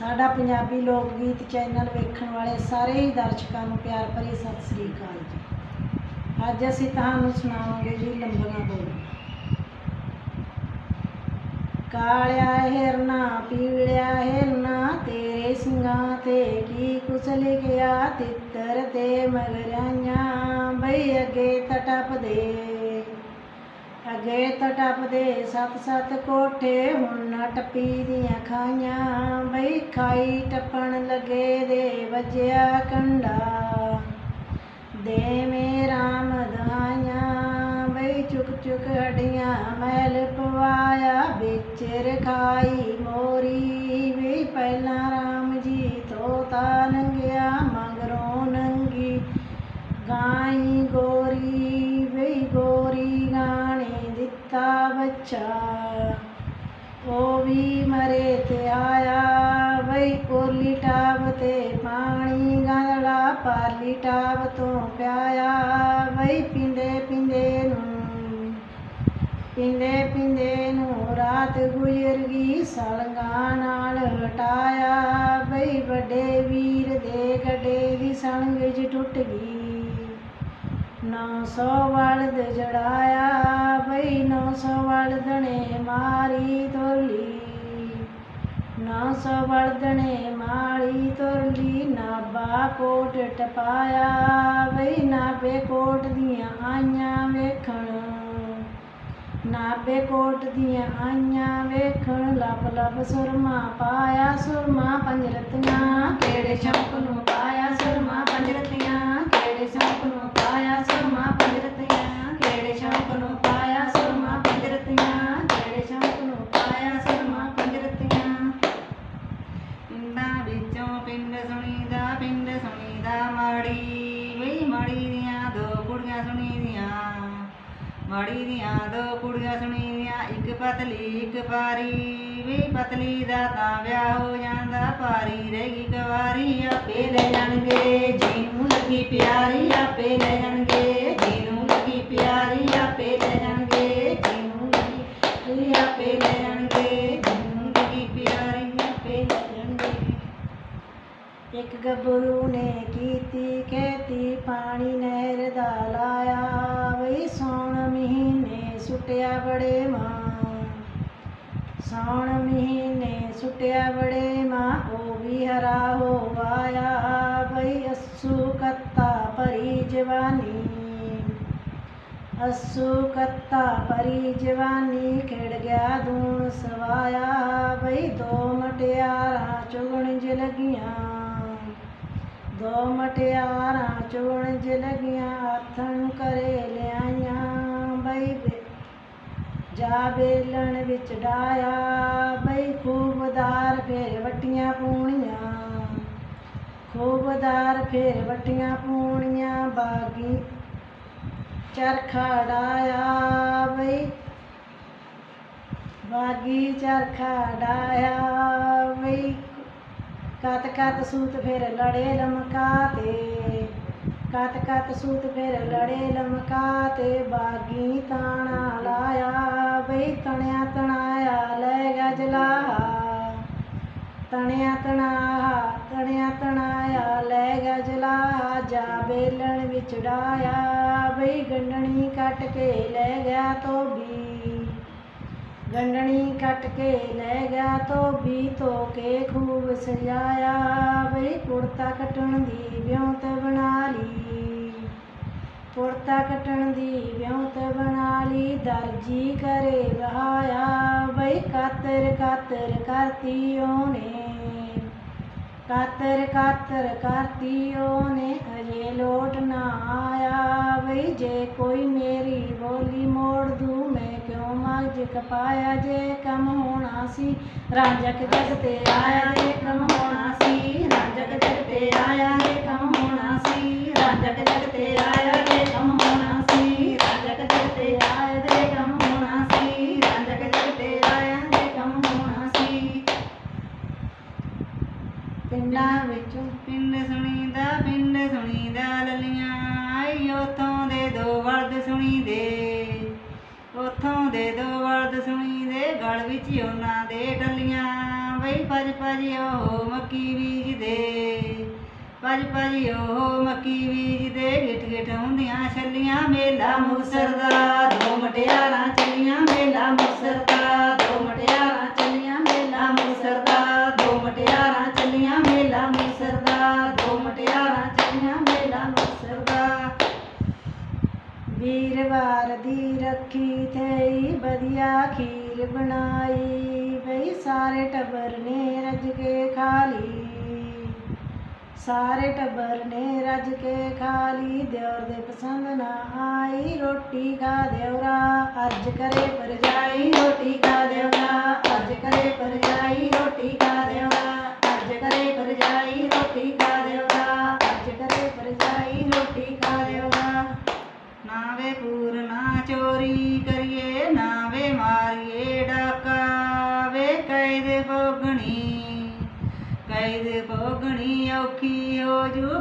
ਸਾਡਾ ਪੰਜਾਬੀ ਲੋਕ ਗੀਤ ਚੈਨਲ ਵੇਖਣ ਵਾਲੇ ਸਾਰੇ ਹੀ ਦਰਸ਼ਕਾਂ ਨੂੰ ਪਿਆਰ ਭਰੀ ਸਤਿ ਸ੍ਰੀ ਅਕਾਲ ਜੀ। ਅੱਜ ਅਸੀਂ ਤੁਹਾਨੂੰ ਸੁਣਾਵਾਂਗੇ ਜੀ ਲੰਬੀਆਂ ਬੋਲੀਆਂ। ਕਾਲਿਆ ਹਿਰਨਾ ਪੀਲਿਆ ਹਿਰਨਾ ਤੇਰੇ ਸਿੰਘਾਂ ਤੇ ਕੀ ਕੁਛ ਲਿਖਿਆ, ਤਿੱਤਰ ਤੇ ਮਗਰਾਈਆਂ, ਬਈ ਅੱਗੇ ਤਟਪਦੇ ਅੱਗੇ ਤਾਂ ਟੱਪਦੇ ਸੱਤ ਸੱਤ ਕੋਠੇ ਹੁਣ ਨਾ ਟੱਪੀ ਦੀਆਂ ਖਾਈਆਂ। ਬਈ ਖਾਈ ਟੱਪਣ ਲੱਗੇ ਦੇ ਵੱਜਿਆ ਕੰਡਾ। ਦੇ ਮੇ ਰਾਮ ਦਹਾਈਆਂ, ਬਈ ਚੁੱਕ ਚੁੱਕ ਹੱਡੀਆਂ ਮੈਲ ਪਵਾਇਆ। ਵਿੱਚ ਰਖਾਈ ਮੋਰੀ ਵੀ ਪਹਿਲਾਂ ਰਾਮ ਜੀ ਤੋਤਾ ਨੰਗਿਆ, ਮਗਰੋਂ ਨੰਗੀ ਗਾਈ ਗੋ ਦਿੱਤਾ ਬੱਚਾ, ਉਹ ਵੀ ਮਰੇ ਤੇ ਆਇਆ। ਵਈ ਕੋਲੀ ਟਾਬ ਤੇ ਪਾਣੀ ਗਾਂਦਲਾ ਪਾਲੀ ਟਾਬ ਤੋਂ ਪਿਆਇਆ। ਵਈ ਪਿੰਦੇ ਪਿੰਦੇ ਨੂੰ ਪਿੰਦੇ ਪਿੰਦੇ ਨੂੰ ਰਾਤ ਗੁਜ਼ਰ ਗਈ ਸਲੰਗਾਂ ਨਾਲ ਹਟਾਇਆ। ਬਈ ਵੱਡੇ ਵੀਰ ਦੇ ਗੱਡੇ ਦੀ ਸੰਗ ਵਿੱਚ ਟੁੱਟ ਗਈ। ਨੌ ਸੌ ਵਲਦ ਜੜਾਇਆ, ਬਈ ਨੌ ਸੌ ਵਲਦਣੇ ਮਾਰੀ ਤੋਲੀ ਨੌ ਸੌ ਵਲਦਣੇ ਮਾਰੀ ਤੋਲੀ ਨਾਬਾ ਕੋਟ ਟਪਾਇਆ, ਬਈ ਨਾਬੇ ਕੋਟ ਦੀਆਂ ਆਈਆਂ ਵੇਖਣ। ਨਾਬੇ ਕੋਟ ਦੀਆਂ ਆਈਆਂ ਵੇਖਣ ਲੱਭ ਲੱਭ ਸੁਰਮਾ ਪਾਇਆ, ਸੁਰਮਾ ਪੰਜ ਰਤੀਆਂ ਕਿਹੜੇ ਸ਼ੌਕ ਨੂੰ ਪਾਇਆ, ਸੁਰਮਾ ਕੁੜੀਆਂ ਸੁਣੀਦੀਆਂ ਮਾੜੀ ਦੀਆਂ ਦੋ ਕੁੜੀਆਂ ਸੁਣੀਦੀਆਂ ਇੱਕ ਪਤਲੀ, ਇੱਕ ਪਾਰੀ ਵਈ ਪਤਲੀ ਦਾ ਤਾਂ ਵਿਆਹ ਹੋ ਜਾਂਦਾ ਪਾਰੀ ਰਹਿ ਗਈ ਕੁਵਾਰੀ, ਆਪੇ ਲੈ ਜਾਣਗੇ ਜਿਹਨੂੰ ਲੱਗੀ ਪਿਆਰੀ, ਆਪੇ ਲੈ ਜਾਣਗੇ ਜਿਹਨੂੰ ਲੱਗੀ ਪਿਆਰੀ, ਆਪੇ ਲੈ ਜਾਣਗੇ ਜਿਹਨੂੰ ਲੱਗੀ ਆਪੇ ਲੈ ਜਾਣਗੇ ਜਿਹਨੂੰ ਲੱਗੀ ਪਿਆਰੀ, ਆਪੇ ਇੱਕ ਗੱਭਰੂ ਨੇ ਕੀਤੀ, ਖੇਤੀ ਪਾਣੀ ਨਹਿਰ ਦਾ ਲਾਇਆ। ਵਈ ਸੌਣ ਮਹੀਨੇ ਸੁੱਟਿਆ ਬੜੇ ਮਾਂ। ਸੌਣ ਮਹੀਨੇ ਸੁੱਟਿਆ ਬੜੇ ਮਾਂ, ਉਹ ਵੀ ਹਰਾ ਹੋ ਆਇਆ ਬਈ ਅਸੂ ਕੱਤਾ ਭਰੀ ਜਵਾਨੀ। ਅਸੂ ਕੱਤਾ ਭਰੀ ਜਵਾਨੀ, ਖਿੜ ਗਿਆ ਦੂਣ ਸਵਾਇਆ। ਬਈ ਦੋ ਮਟਿਆਰਾਂ ਚੁਗਣ ਜ ਲੱਗੀਆਂ। ਦੋ ਮਟਿਆਰਾਂ ਚੋਣ ਜ ਲੱਗੀਆਂ ਆਥਣ ਕਰੇ ਲਿਆਈਆਂ। ਬਈ ਜਾ ਬੇਲਣ ਵਿੱਚ ਡਾਇਆ। ਬਈ ਖੂਬਦਾਰ ਫੇਰ ਵਟੀਆਂ ਪੂਣੀਆਂ। ਖੂਬਦਾਰ ਫੇਰ ਵਟੀਆਂ ਪੂਣੀਆਂ, ਬਾਗੀ ਚਰਖਾ ਡਾਇਆ। ਬਈ ਬਾਗੀ ਚਰਖਾ ਡਾਇਆ। ਬਈ ਕਤ ਕਤ ਸੂਤ ਫਿਰ ਲੜੇ ਲਮਕਾ ਤੇ ਕਤ ਕਤ ਸੂਤ ਫਿਰ ਲੜੇ ਲਮਕਾ ਤੇ ਬਾਗੀ ਤਾਣਾ ਲਾਇਆ, ਬਈ ਤਣਿਆ ਤਣਾਇਆ, ਲੈ ਗਿਆ ਤਣਿਆ ਤਣਾ ਤਣਿਆ ਤਣਾਇਆ, ਲੈ ਗਜਲਾ ਜਾ ਬੇਲਣ ਵਿੱਚ ਡਾਇਆ ਬਈ ਗੰਡਣੀ ਕੱਟ ਕੇ ਲੈ ਗਿਆ ਤੋਬੀ ਗੰਡਣੀ ਕੱਟ ਕੇ ਲੈ ਗਿਆ ਧੋਬੀ ਧੋ ਕੇ ਖੂਬ ਸਜਾਇਆ। ਬਈ ਕੁੜਤਾ ਕੱਟਣ ਦੀ ਵਿਉਂਤ ਬਣਾ ਲਈ। ਕੁੜਤਾ ਕੱਟਣ ਦੀ ਵਿਉਂਤ ਬਣਾ ਲਈ, ਦਰਜੀ ਕਰੇ ਵਹਾਇਆ। ਬਈ ਕਾਤਰ ਕਾਤਰ ਕਰਤੀ ਓਨੇ ਕਾਤਰ ਕਾਤਰ ਕਰਤੀ ਓਨੇ ਅਜੇ ਲੋਟ ਨਾ ਆਇਆ। ਬਈ ਜੇ ਕੋਈ ਕਿਉਂ ਕਪਾਇਆ ਜੇ ਕੰਮ ਹੋਣਾ ਸੀ, ਰਾਂਝਕ ਜਗ ਤੇ ਆਇਆ ਜੇ ਕੰਮ ਹੋਣਾ ਸੀ, ਰਾਂਝਕ ਜਗ ਤੇ ਆਇਆ ਜੇ ਕੰਮ ਹੋਣਾ ਸੀ, ਰਾਂਝਕ ਜਗ ਤੇ ਆਇਆ ਜੇ ਕੰਮ ਹੋਣਾ ਸੀ, ਰਾਂਝਕ ਜਗ ਤੇ ਆਇਆ ਜੇ ਕੰਮ ਹੋਣਾ ਸੀ, ਰਾਂਝਕ ਜਗ ਤੇ ਆਇਆ ਜੇ ਕੰਮ ਹੋਣਾ ਸੀ। ਪਿੰਡਾਂ ਵਿੱਚੋਂ ਪਿੰਡ ਸੁਣੀਦਾ ਪਿੰਡ ਸੁਣੀਦਾ ਲਲੀਆਂ, ਆਈ ਉਥੋਂ ਦੇ ਦੋ ਵਰਦ ਸੁਣੀਦੇ। ਉਥੋਂ ਦੇ ਦੋ ਵਰਦ ਸੁਣੀਦੇ ਗਲ ਵਿੱਚ ਉਹਨਾਂ ਦੇ ਡੱਲੀਆਂ ਬਈ ਭਜ ਭਜ ਉਹ ਮੱਕੀ ਬੀਜਦੇ। ਭਜ ਭਜ ਉਹ ਮੱਕੀ ਬੀਜਦੇ। ਗਿੱਟ ਗਿੱਟ ਹੁੰਦੀਆਂ ਛੱਲੀਆਂ, ਮੇਲਾ ਮੁਕਤਸਰ ਦਾ ਦੋ ਮਟਿਆਰਾਂ ਚੱਲੀਆਂ ਮੇਲਾ ਮੁਕਸਰ ਦਾ ਦੋ ਮਟਿਆਰਾਂ ਚੱਲੀਆਂ ਮੇਲਾ ਮੁਕਤਸਰ ਦਾ ਦੋ ਮਟਿਆਰਾਂ ਚੱਲੀਆਂ ਮੇਲਾ ਮੁਕਤਸਰ ਦਾ ਦੋ ਮਟਿਆਰਾਂ ਚੱਲੀਆਂ ਮੇਲਾ ਮੁਕਤਸਰ ਦਾ ਵੀਰਵਾਰ ਦੀ ਰੱਖੀ ਥਈ ਵਧੀਆ ਖੀਰ ਬਣਾਈ। ਬਈ ਸਾਰੇ ਟੱਬਰ ਨੇ ਰੱਜ ਕੇ ਖਾ ਲਈ ਸਾਰੇ ਟੱਬਰ ਨੇ ਰੱਜ ਕੇ ਖਾ ਲਈ ਦਿਓਰ ਦੇ ਪਸੰਦ ਨਾ ਆਈ, ਰੋਟੀ ਖਾ ਦਿਓਰਾ। ਅਰਜ ਕਰੇ ਪਰਜਾਈ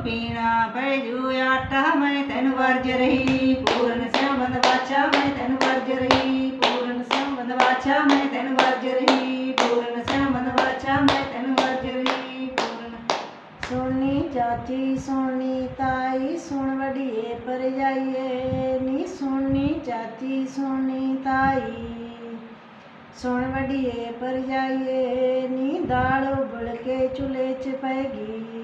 ਪੀਣਾ ਪੈ ਜੂ ਆਟਾ, ਮੈਂ ਤੈਨੂੰ ਵਰਜ ਰਹੀ। ਪੂਰਨ ਸਿਆਮਦ ਬਾਛਾ ਮੈਂ ਤੈਨੂੰ ਵਰਜ ਰਹੀ। ਪੂਰਨ ਸਿਆਮਦ ਬਾਛਾ ਮੈਂ ਤੈਨੂੰ ਵਰਜ ਰਹੀ। ਪੂਰਨ ਸਿਆਮਦ ਬਾਛਾ ਮੈਂ ਤੈਨੂੰ ਵਰਜ ਰਹੀ। ਪੂਰਨ ਸੁਣੀ ਚਾਚੀ ਸੁਣੀ ਤਾਈ, ਸੁਣ ਵਡੀਏ ਪਰ ਜਾਈਏ ਨੀ ਸੁਣੀ ਚਾਚੀ ਸੁਣੀ ਤਾਈ। ਸੁਣ ਵਡੀਏ ਪਰ ਜਾਈਏ ਨੀ ਦਾਲ ਉਬਲ ਕੇ ਚੁੱਲ੍ਹੇ 'ਚ ਪੈਗੀ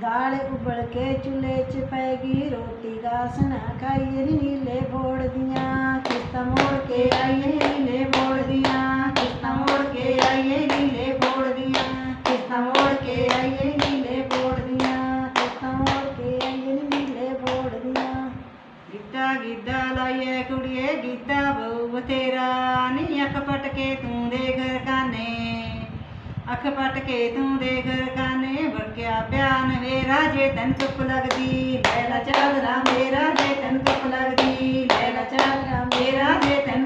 ਦਾਲ ਉਬਲ ਕੇ ਚੁੱਲ੍ਹੇ 'ਚ ਪੈਗੀ ਰੋਟੀ ਗਾਸ ਨਾ ਖਾਈਏ ਨੀ ਨੀਲੇ ਬੋੜ ਦੀਆਂ ਕਿਸ਼ਤਾਂ ਮੋੜ ਕੇ ਆਈਏ ਨੀਲੇ ਬੋੜ ਦੀਆਂ ਕਿਸ਼ਤਾਂ ਮੋੜ ਕੇ ਆਈਏ ਨੀਲੇ ਬੋੜ ਦੀਆਂ ਕਿਸ਼ਤਾਂ ਮੋੜ ਕੇ ਆਈਏ ਨੀਲੇ ਬੋੜ ਦੀਆਂ ਕਿਸ਼ਤਾਂ ਮੋੜ ਕੇ ਆਈਏ ਨੀ ਨੀਲੇ ਬੋੜ ਦੀਆਂ ਗਿੱਧਾ ਗਿੱਧਾ ਲਾਈਏ ਕੁੜੀਏ ਗਿੱਧਾ ਬਹੁ ਬਤੇਰਾ ਨੀ ਅੱਖ ਪਟ ਕੇ ਤੂੰ ਦੇ ਗਰਗਾਨੇ ਵੜਕਿਆ ਪਿਆਨ ਮੇਰਾ ਜੇ ਤਨ ਧੁੱਪ ਲੱਗਦੀ ਲੈਲਾ ਚਾਦਰਾ ਮੇਰਾ ਜੇ ਤਨ ਧੁੱਪ ਲੱਗਦੀ ਲੈਲਾ ਚਾਦਰਾ ਮੇਰਾ ਜੇ ਤਨ